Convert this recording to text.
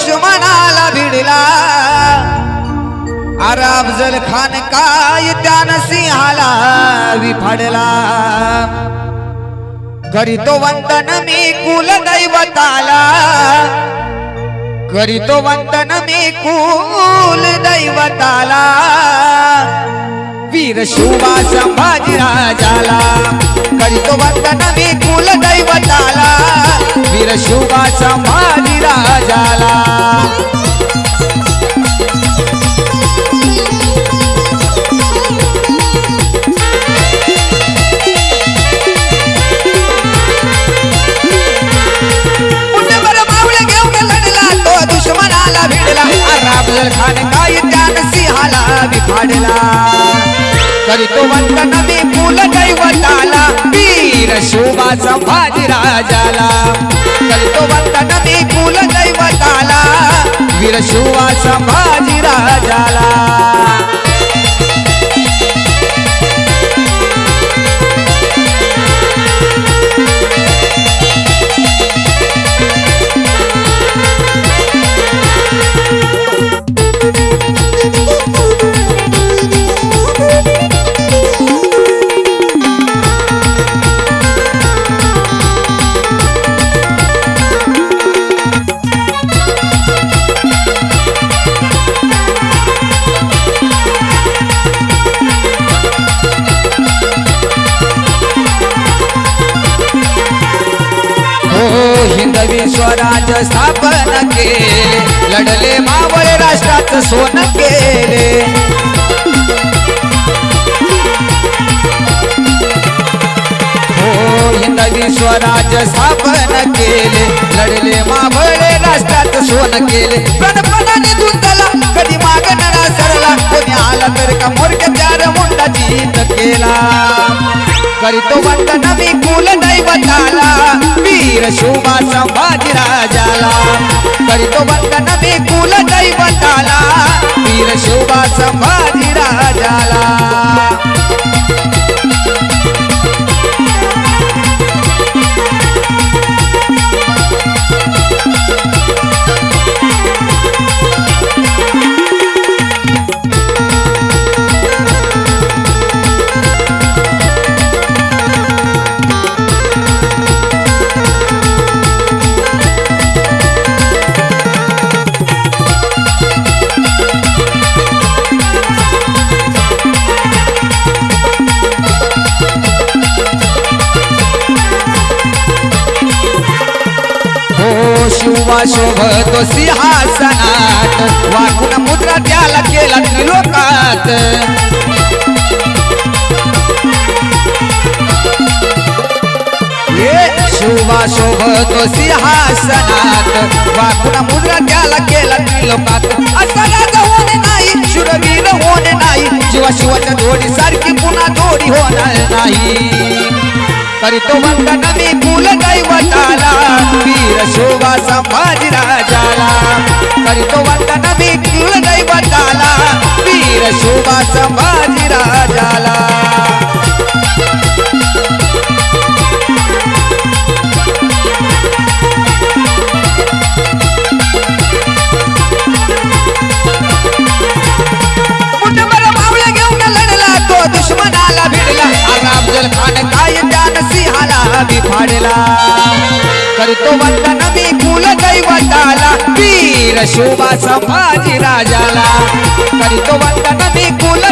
दुश्मनाला भिडला. अरे अफजल खान काय त्यान सिंहाला विफाडला. करीतो वंदन मी कुल दैवताला करीतो वंदन मी कुल दैवताला वीर शिवा संभाजी राजाला. करीतो वंदन मी कुल दैवताला वीर शिवा संभाजी राजाला. विफाडला करीतो वंदन मी कुल दैवताला वीर शोभा संभाजी राजाला. करीतो वंदन मी कुल दैवताला वीर शोभा संभाजी राजाला. हो, स्थापन केले लढले मावळे राष्ट्राचं सोन केले. हो हिंदवी स्वराज स्थापन केले लढले मावळे राष्ट्रात सोन केले. प्रणपणाने दुंदला कधी मागणारा सरला कोणी आला तर का मोरक्या चार मुंडा जीत केला. करीतो वंदन मी कुल दैवताला वीर शोभा संभाजी करतो वंदन मी कुल दैवताला वीर शोभा संभाजी राजाला. हो शोभतो सिंहासनात वाकून मुद्रा त्याला केला त्रिलोकात. हे शोभतो सिंहासनात वाकून मुद्रा त्याला केला त्रिलोकात. असा होणे नाही शुरवीर होणे नाही. शिवा शिवाच्या जोडी सारखी पुन्हा जोडी होणार नाही. करतो वंदन मी कुल दैवताला वीर शोभा संभाजी राजाला. करतो वंदन मी कुल दैवताला वीर शोभा संभाजी राजाला. मी फाडला. करतो वंदन मी कुल दैवताला. वीर शोभा संभाजी राजाला. करतो वंदन मी कुल